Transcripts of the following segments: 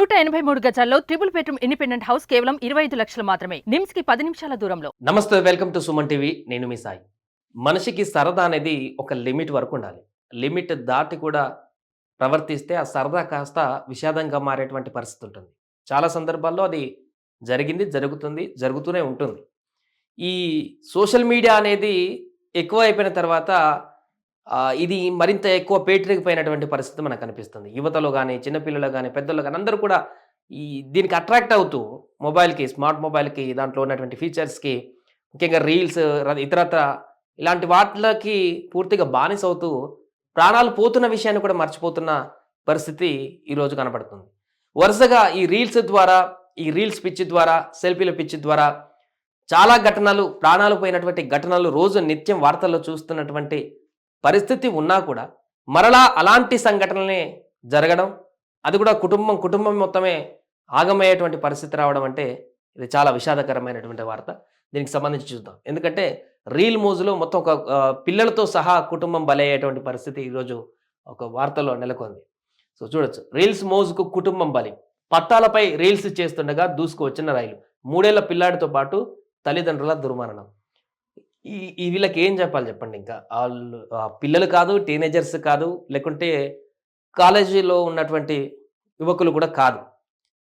నూట ఎనభై మూడు గజాల్లో ట్రిపుల్ బెడ్రూమ్ ఇండిపెండెంట్ హౌస్ కేవలం ఇరవై ఐదు లక్షలు మాత్రమే. నిమ్స్కి పది నిమిషాల దూరంలో. నమస్తే వెల్కమ్ టు సుమన్ టీవీ. నేను మీ సాయి. మనిషికి సరదా అనేది ఒక లిమిట్ వరకు ఉండాలి. లిమిట్ దాటి కూడా ప్రవర్తిస్తే ఆ సరదా కాస్త విషాదంగా మారేటువంటి పరిస్థితి ఉంటుంది. చాలా సందర్భాల్లో అది జరిగింది జరుగుతుంది జరుగుతూనే ఉంటుంది. ఈ సోషల్ మీడియా అనేది ఎక్కువ అయిపోయిన తర్వాత ఇది మరింత ఎక్కువ పేటరిగిపోయినటువంటి పరిస్థితి మనకు కనిపిస్తుంది యువతలో కానీ చిన్నపిల్లలు కానీ పెద్దలు కానీ అందరూ కూడా ఈ దీనికి అట్రాక్ట్ అవుతూ మొబైల్కి స్మార్ట్ మొబైల్కి దాంట్లో ఉన్నటువంటి ఫీచర్స్కి ముఖ్యంగా రీల్స్ ఇతరత్ర ఇలాంటి వాటికి పూర్తిగా బానిస అవుతూ ప్రాణాలు పోతున్న విషయాన్ని కూడా మర్చిపోతున్న పరిస్థితి ఈరోజు కనబడుతుంది. వరుసగా ఈ రీల్స్ ద్వారా ఈ రీల్స్ పిచ్చి ద్వారా సెల్ఫీల పిచ్చి ద్వారా చాలా ఘటనలు ప్రాణాలు పోయినటువంటి ఘటనలు రోజు నిత్యం వార్తల్లో చూస్తున్నటువంటి పరిస్థితి ఉన్నా కూడా మరలా అలాంటి సంఘటనలే జరగడం అది కూడా కుటుంబం కుటుంబం మొత్తమే ఆగమయ్యేటువంటి పరిస్థితి రావడం అంటే ఇది చాలా విషాదకరమైనటువంటి వార్త. దీనికి సంబంధించి చూద్దాం. ఎందుకంటే రీల్ మోజులో మొత్తం ఒక పిల్లలతో సహా కుటుంబం బలయ్యేటువంటి పరిస్థితి ఈరోజు ఒక వార్తలో నెలకొంది. సో చూడొచ్చు. రీల్స్ మోజుకు కుటుంబం బలి. పట్టాలపై రీల్స్ చేస్తుండగా దూసుకు వచ్చిన రైలు. మూడేళ్ళ పిల్లాడితో పాటు తల్లిదండ్రుల దుర్మరణం. ఈ ఈ వీళ్ళకి ఏం చెప్పాలి చెప్పండి ఇంకా? వాళ్ళు పిల్లలు కాదు టీనేజర్స్ కాదు లేకుంటే కాలేజీలో ఉన్నటువంటి యువకులు కూడా కాదు.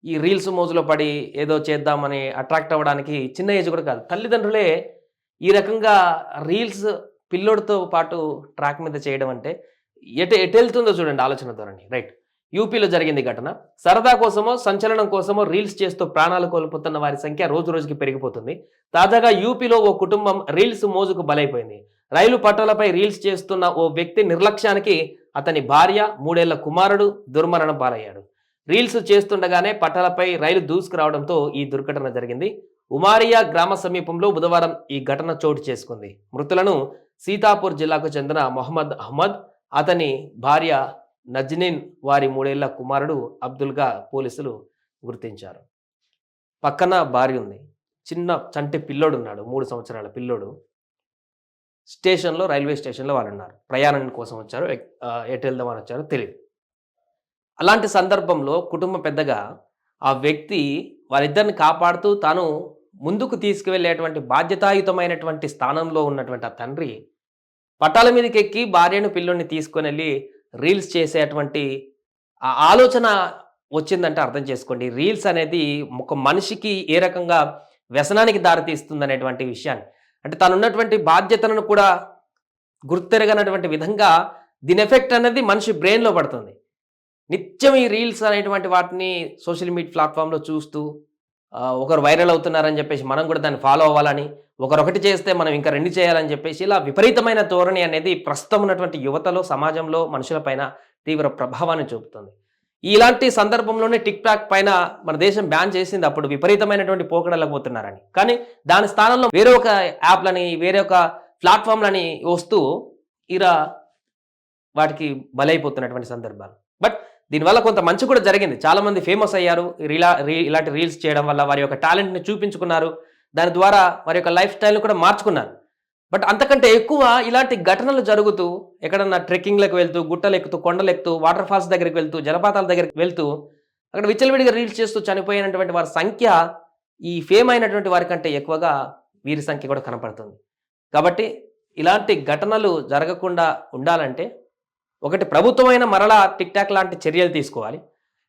ఈ రీల్స్ మోజులో పడి ఏదో చేద్దామని అట్రాక్ట్ అవ్వడానికి చిన్న ఏజ్ కూడా కాదు. తల్లిదండ్రులే ఈ రకంగా రీల్స్ పిల్లోడితో పాటు ట్రాక్ మీద చేయడం అంటే ఎటు ఎటు వెళ్తుందో చూడండి ఆలోచన ధోరణి. రైట్. యూపీలో జరిగింది ఘటన. సరదా కోసమో సంచలనం కోసమో రీల్స్ చేస్తూ ప్రాణాలు కోల్పోతున్న వారి సంఖ్య రోజు రోజుకి పెరిగిపోతుంది. తాజాగా యూపీలో ఓ కుటుంబం రీల్స్ మోజుకు బలైపోయింది. రైలు పట్టాలపై రీల్స్ చేస్తున్న ఓ వ్యక్తి నిర్లక్ష్యానికి అతని భార్య మూడేళ్ళ కుమారుడు దుర్మరణం పాలయ్యాడు. రీల్స్ చేస్తుండగానే పట్టాలపై రైలు దూసుకురావడంతో ఈ దుర్ఘటన జరిగింది. ఉమారియా గ్రామ సమీపంలో బుధవారం ఈ ఘటన చోటు చేసుకుంది. మృతులను సీతాపూర్ జిల్లాకు చెందిన మొహమ్మద్ అహ్మద్ అతని భార్య నజ్నీన్ వారి మూడేళ్ళ కుమారుడు అబ్దుల్గా పోలీసులు గుర్తించారు. పక్కన భార్య ఉంది. చిన్న చంటి పిల్లోడు ఉన్నాడు మూడు సంవత్సరాల పిల్లోడు. స్టేషన్లో రైల్వే స్టేషన్లో వాళ్ళు ఉన్నారు ప్రయాణం కోసం వచ్చారు. ఎక్- ఎటు వెళ్దామని వచ్చారో తెలియదు అలాంటి సందర్భంలో కుటుంబ పెద్దగా ఆ వ్యక్తి వారిద్దరిని కాపాడుతూ తాను ముందుకు తీసుకువెళ్ళేటువంటి బాధ్యతాయుతమైనటువంటి స్థానంలో ఉన్నటువంటి ఆ తండ్రి పట్టాల మీదకి ఎక్కి భార్యను పిల్లోని తీసుకొని వెళ్ళి రీల్స్ చేసేటువంటి ఆ ఆలోచన వచ్చిందంటే అర్థం చేసుకోండి. రీల్స్ అనేది ఒక మనిషికి ఏ రకంగా వ్యసనానికి దారితీస్తుంది అనేటువంటి విషయాన్ని. అంటే తను ఉన్నటువంటి బాధ్యతలను కూడా గుర్తెరగనటువంటి విధంగా దీని ఎఫెక్ట్ అనేది మనిషి బ్రెయిన్లో పడుతుంది. నిత్యం ఈ రీల్స్ అనేటువంటి వాటిని సోషల్ మీడియా ప్లాట్ఫామ్లో చూస్తూ ఒకరు వైరల్ అవుతున్నారని చెప్పేసి మనం కూడా దాన్ని ఫాలో అవ్వాలని ఒకరొకటి చేస్తే మనం ఇంకా రెండు చేయాలని చెప్పేసి ఇలా విపరీతమైన ధోరణి అనేది ప్రస్తుతం ఉన్నటువంటి యువతలో సమాజంలో మనుషులపైన తీవ్ర ప్రభావాన్ని చూపుతుంది. ఇలాంటి సందర్భంలోనే టిక్ టాక్ పైన మన దేశం బ్యాన్ చేసింది అప్పుడు విపరీతమైనటువంటి పోకడలకు పోతున్నారని. కానీ దాని స్థానంలో వేరే ఒక యాప్లని వేరే ఒక ప్లాట్ఫామ్లని వస్తూ ఇలా వాటికి బలైపోతున్నటువంటి సందర్భాలు. బట్ దీనివల్ల కొంత మంచి కూడా జరిగింది. చాలామంది ఫేమస్ అయ్యారు. రీలా రీ ఇలాంటి రీల్స్ చేయడం వల్ల వారి యొక్క టాలెంట్ని చూపించుకున్నారు. దాని ద్వారా వారి యొక్క లైఫ్ స్టైల్ని కూడా మార్చుకున్నారు. బట్ అంతకంటే ఎక్కువ ఇలాంటి ఘటనలు జరుగుతూ ఎక్కడన్నా ట్రెక్కింగ్లకు వెళ్తూ గుట్టలు ఎక్కుతూ కొండలు ఎక్కుతూ వాటర్ ఫాల్స్ దగ్గరికి వెళ్తూ జలపాతాల దగ్గరికి వెళ్తూ అక్కడ విచ్చలవిడిగా రీల్స్ చేస్తూ చనిపోయినటువంటి వారి సంఖ్య ఈ ఫేమ్ అయినటువంటి వారి కంటే ఎక్కువగా వీరి సంఖ్య కూడా కనపడుతుంది. కాబట్టి ఇలాంటి ఘటనలు జరగకుండా ఉండాలంటే ఒకటి ప్రభుత్వమైన మరలా టిక్ టాక్ లాంటి చర్యలు తీసుకోవాలి.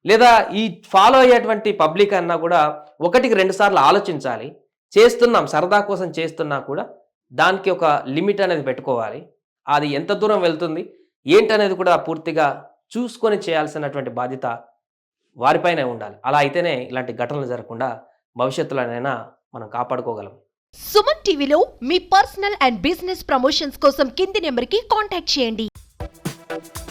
లేదా ఈ ఫాలో అయ్యేటువంటి పబ్లిక్ అన్నా కూడా ఒకటికి రెండు సార్లు ఆలోచించాలి. చేస్తున్నాం సరదా కోసం చేస్తున్నా కూడా దానికి ఒక లిమిట్ అనేది పెట్టుకోవాలి. అది ఎంత దూరం వెళ్తుంది ఏంటనేది కూడా పూర్తిగా చూసుకొని చేయాల్సినటువంటి బాధ్యత వారిపైనే ఉండాలి. అలా అయితేనే ఇలాంటి ఘటనలు జరగకుండా భవిష్యత్తులోనైనా మనం కాపాడుకోగలం. సుమన్ టీవీలో మీ పర్సనల్ అండ్ బిజినెస్ ప్రమోషన్స్ కోసం కింది నెంబర్కి కాంటాక్ట్ చేయండి. Bye.